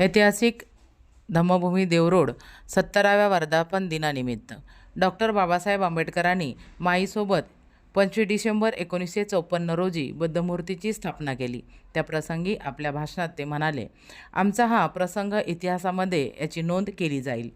ऐतिहासिक धम्मभूमी देवरोड सत्तराव्या वर्धापन दिनानिमित्त. डॉक्टर बाबासाहेब आंबेडकरांनी माईसोबत पंचवीस डिसेंबर एकोणीसशे चौपन्न रोजी बुद्धमूर्तीची स्थापना केली. त्या प्रसंगी आपल्या भाषणात ते म्हणाले आमचा हा प्रसंग इतिहासामध्ये याची नोंद केली जाईल.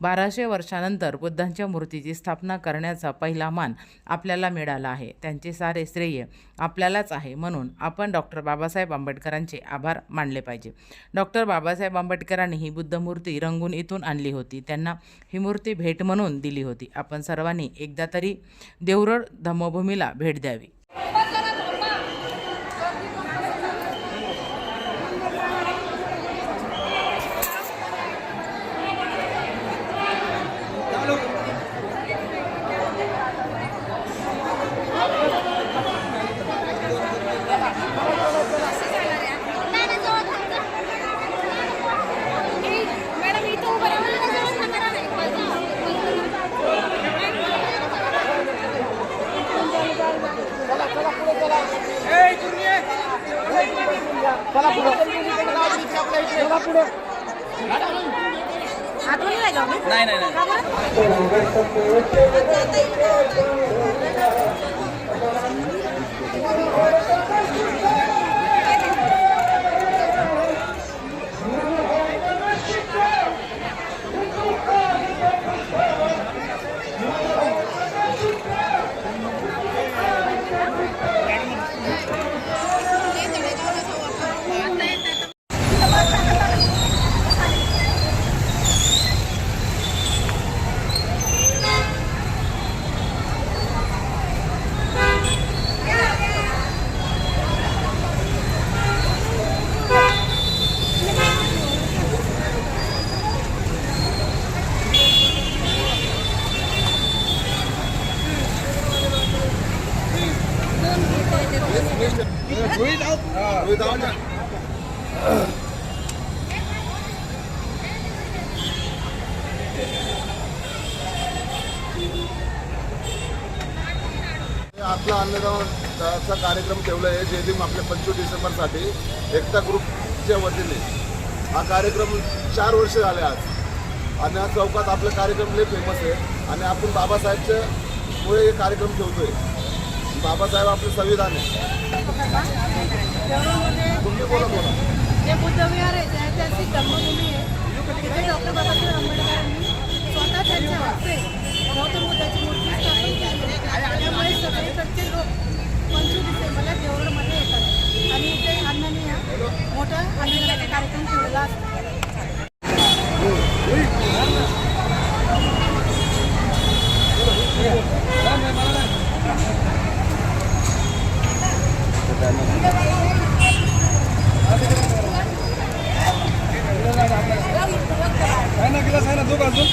बाराशे वर्षानंतर बुद्धांच्या मूर्तीची स्थापना करण्याचा पहिला मान आपल्याला मिळाला आहे. त्यांचे सारे श्रेय आपल्यालाच आहे म्हणून आपण डॉक्टर बाबासाहेब आंबेडकरांचे आभार मानले पाहिजे. डॉक्टर बाबासाहेब आंबेडकरांनी ही बुद्धमूर्ती रंगून इथून आणली होती. त्यांना ही मूर्ती भेट म्हणून दिली होती. आपण सर्वांनी एकदा तरी देवरड धम्मभूमीला भेट द्यावी मॅडम इथं उभं राहून जवळ कॅमेरा नाही आतून नाही का नाही नाही नाही आपला अन्नदानाचा कार्यक्रम ठेवला आहे जे जेदिम आपल्या पंचवीस डिसेंबरसाठी एकता ग्रुपच्या वतीने. हा कार्यक्रम चार वर्ष झाले आज. आणि हा चौकात आपला कार्यक्रम लय फेमस आहे. आणि आपण बाबासाहेबच्या मुळे हे कार्यक्रम ठेवतो आहे बाबासाहेब आपले संविधान आहे. तुम्ही बोला बोला. जे बुद्धविहार आहे ऐतिहासिक धम्मभूमी आहे. डॉक्टर बाबासाहेब आंबेडकरांनी स्वतः त्यांच्या हस्ते गौतम बुद्धाची मूर्ती सगळीकडचे लोक पंचवीस डिसेंबरला देवळमध्ये येतात. आणि इथे अन्ननीय मोठा अन्नदानाचा कार्यक्रम ठेवलेला असतो आहे ना गिलास आहे ना दोघं अजून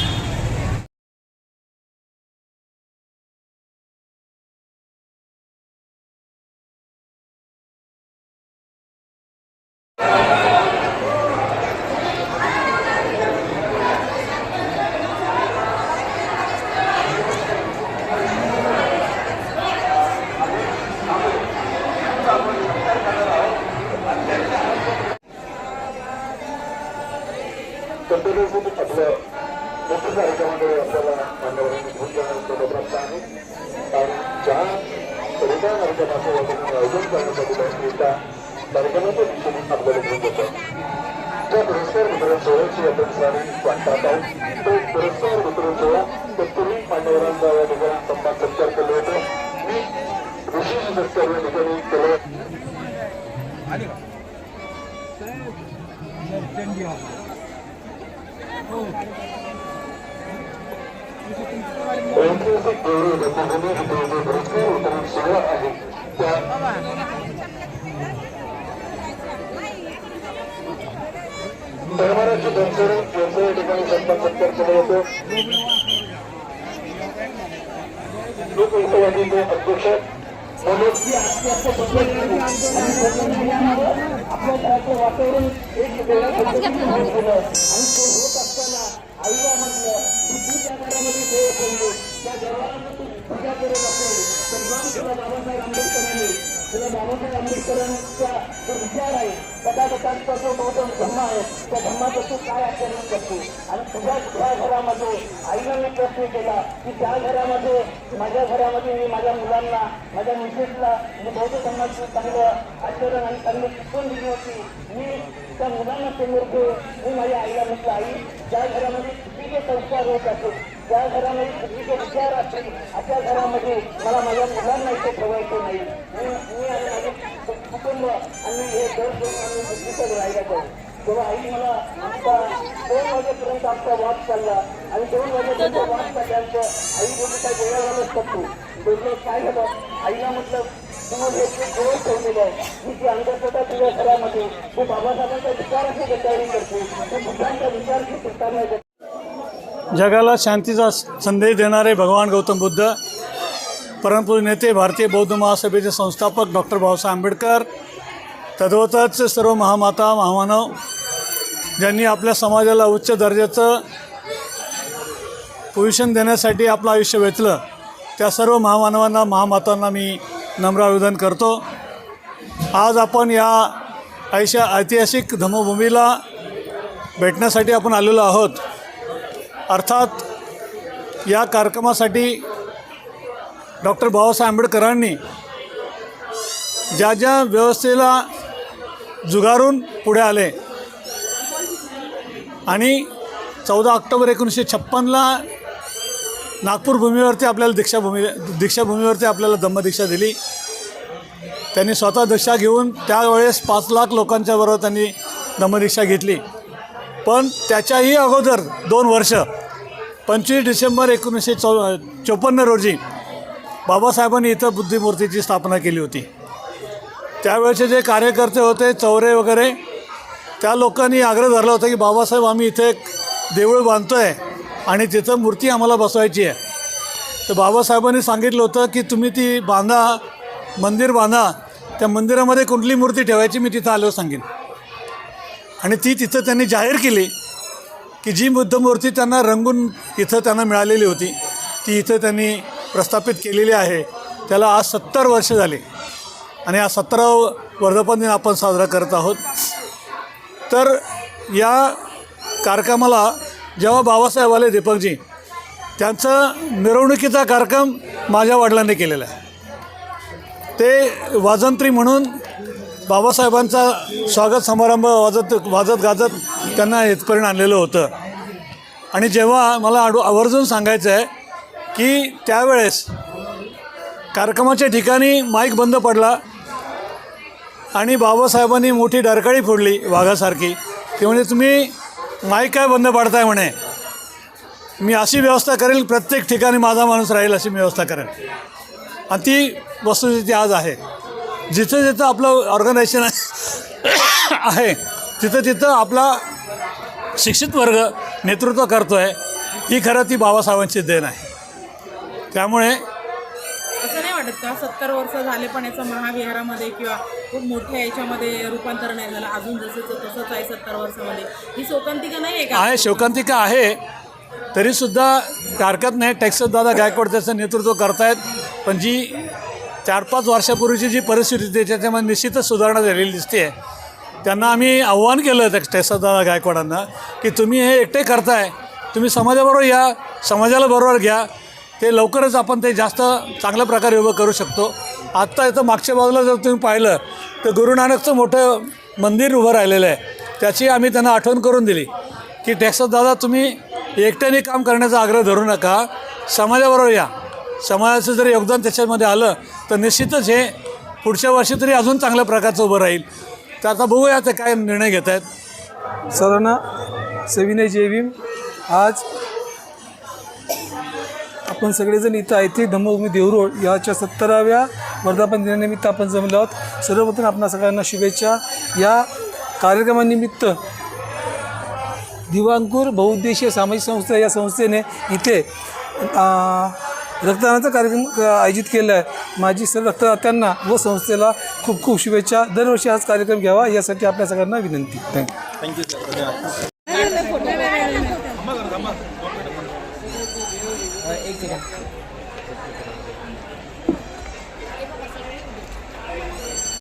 पद्धतीने आपलं मोठ्या कार्यक्रमाकडे आपल्याला मान्यवरांनी घेऊन जाण्याचं प्राप्त आहे आणि ज्या सरिता कार्यक्रमाचं आयोजन करण्यासाठी बसली कार्यक्रमाच्या दिशेने आपल्याला घेऊन जातो त्या पुरस्कार वितरण सोहळ्याची आपण सारी वाटतात आहोत तो पुरस्कार वितरण सोहळा तत्पूर्वी मान्यवरांचा या ठिकाणी सन्मान सत्कार केले होते मी विशेष सत्कार या ठिकाणी केलं ऐतिहासिक गौरव रत्नभूमी इथे जो पुरस्कार वितरण सोहळा आहे बनसोडे यांचं या ठिकाणी सन्मान सत्कार केला होतो लोकहितवादीचे अध्यक्ष मनोज बाबासाहेब आंबेडकरांनी तुला बाबासाहेब आंबेडकरांचा जो विचार आहे कदाकतांचा जो गौतम धम्म आहे त्या धम्माचं तू काय आचरण करतो आणि तुझ्या तुझ्या घरामध्ये आईनं मी प्रश्न केला की त्या घरामध्ये माझ्या घरामध्ये मी माझ्या मुलांना माझ्या मिसेसला मी बौद्ध धर्माचं चांगलं आचरण आणि चांगली शिकवून दिली होती. मी त्या मुलांना समोर ठेवून मी माझ्या आईला म्हटलं आई ज्या घरामध्ये किती संस्कार होत असेल ज्या घरामध्ये चुकीचे विचार असतील अशा घरामध्ये मला माझ्या मुलांना इथे ठेवायचं नाही. मी मी आणि माझे कुटुंब आणि हे घर सोडून आम्ही दुसरीकडे राहिला पाहिजे तेव्हा आई मला आमचा दोन वाजेपर्यंत आमचा वाद चालला आणि दोन वाजेपर्यंत वाद चालल्यानंतर आई बोलली काय गोळ्या घालत करतो बोललो काय झालं? आईला म्हटलं तुम्हाला हे जे गोळ ठेवलेलं आहे मी ती अंधश्रद्धा तुझ्या घरामध्ये तू बाबासाहेबांचा विचाराची गद्दारी करते तू बुद्धांचा विचारची करताना जगाला शांतीचा संदेश देणारे भगवान गौतम बुद्ध परंतु नेते भारतीय बौद्ध महासभेचे संस्थापक डॉक्टर बाबासाहेब आंबेडकर तद्वतच सर्व महामाता महामानव ज्यांनी आपल्या समाजाला उच्च दर्जाचं पोझिशन देण्यासाठी आपलं आयुष्य वेचलं त्या सर्व महामानवांना महामातांना मी नम्र आवेदन करतो. आज आपण या ऐशा ऐतिहासिक धम्मभूमीला भेटण्यासाठी आपण आलेलो आहोत. अर्थात या कार्यक्रमासाठी डॉक्टर बाबासाहेब आंबेडकरांनी ज्या ज्या व्यवस्थेला जुगारून पुढे आले आणि चौदा ऑक्टोबर एकोणीसशे छप्पनला नागपूर भूमीवरती आपल्याला दीक्षाभूमी दीक्षाभूमीवरती आपल्याला धम्मदीक्षा दिली. त्यांनी स्वतः दीक्षा घेऊन त्यावेळेस पाच लाख लोकांच्या बरोबर त्यांनी धम्मदीक्षा घेतली. पण त्याच्याही अगोदर दोन वर्ष पंचवीस डिसेंबर एकोणीसशे चौ चोपन्न रोजी बाबासाहेबांनी इथं बुद्धिमूर्तीची स्थापना केली होती. त्यावेळेचे जे कार्यकर्ते होते चौरे वगैरे त्या लोकांनी आग्रह धरला होता की बाबासाहेब आम्ही इथे एक देऊळ बांधतो आहे आणि तिथं मूर्ती आम्हाला बसवायची आहे. तर बाबासाहेबांनी सांगितलं होतं की तुम्ही ती बांधा मंदिर बांधा त्या मंदिरामध्ये कुठली मूर्ती ठेवायची मी तिथं आलो सांगेन. आणि ती तिथं त्यांनी जाहीर केली की जी बुद्धमूर्ती त्यांना रंगून इथं त्यांना मिळालेली होती ती इथं त्यांनी प्रस्थापित केलेली आहे. त्याला आज सत्तर वर्ष झाली. आणि हा सत्तरावं वर्धापन दिन आपण साजरा करत आहोत. तर या कार्यक्रमाला जेव्हा बाबासाहेब आले दीपकजी त्यांचं मिरवणुकीचा कार्यक्रम माझ्या वडिलांनी केलेला आहे. ते वाजंत्री म्हणून बाबासाहेबांचा स्वागत समारंभ वाजत वाजत गाजत त्यांना इथपर्यंत आणलेलं होतं. आणि जेव्हा मला आडू आवर्जून सांगायचं आहे की त्यावेळेस कार्यक्रमाच्या ठिकाणी माईक बंद पडला आणि बाबासाहेबांनी मोठी डरकाळी फोडली वाघासारखी. ते म्हणजे तुम्ही माईक काय बंद पाडताय म्हणे? मी अशी व्यवस्था करेल प्रत्येक ठिकाणी माझा माणूस राहील अशी व्यवस्था करेन आणि ती वस्तुस्थिती आज आहे. जिथं जिथं आपलं ऑर्गनायझेशन आहे तिथं तिथं आपला शिक्षित वर्ग नेतृत्व करतो आहे ही खरं ती बाबासाहेबांची देण आहे. त्यामुळे असं नाही वाटत का? सत्तर वर्ष झाले पण याचं महाविहारामध्ये किंवा खूप मोठ्या याच्यामध्ये रूपांतर नाही झालं. अजून जसंच तसंच आहे सत्तर वर्षामध्ये. ही शोकांतिका नाही आहे का? आहे शोकांतिका आहे. तरीसुद्धा हरकत नाही टॅक्सस दादा गायकवाड त्याचं नेतृत्व करतायत. पण जी चार पाच वर्षापूर्वीची जी परिस्थिती होती त्याच्यामध्ये निश्चितच सुधारणा झालेली दिसते आहे त्यांना आम्ही आव्हान केलं त्या टॅक्सस दादा गायकवाडांना की तुम्ही हे एकटे करताय तुम्ही समाजाबरोबर या समाजाला बरोबर घ्या. ते लवकरच आपण ते जास्त चांगल्या प्रकारे उभं करू शकतो. आत्ता इथं मागच्या बाजूला जर तुम्ही पाहिलं तर गुरु नानकचं मोठं मंदिर उभं राहिलेलं आहे. त्याची आम्ही त्यांना आठवण करून दिली की टॅक्सस दादा तुम्ही एकट्याने काम करण्याचा आग्रह धरू नका समाजाबरोबर या. समाजाचं जर योगदान त्याच्यामध्ये आलं तर निश्चितच हे पुढच्या वर्षी तरी अजून चांगल्या प्रकारचं उभं राहील. तर आता बघूया ते काय निर्णय घेत आहेत. सर्वांना सविनय जेवीम आज आपण सगळेजण इथं ऐतिहासिक धम्मभूमी देवरोड याच्या सत्तराव्या वर्धापन दिनानिमित्त आपण जमलो आहोत. सर्वप्रथम आपणा सगळ्यांना शुभेच्छा. या कार्यक्रमानिमित्त दिवांकूर बहुउद्देशीय सामाजिक संस्था या संस्थेने इथे रक्तदानाचा कार्यक्रम आयोजित केला आहे माझी सर्व रक्तदात्यांना व संस्थेला खूप खूप शुभेच्छा. दरवर्षी हाच कार्यक्रम घ्यावा यासाठी आपल्या सगळ्यांना विनंती. थँक्यू एक सेकंड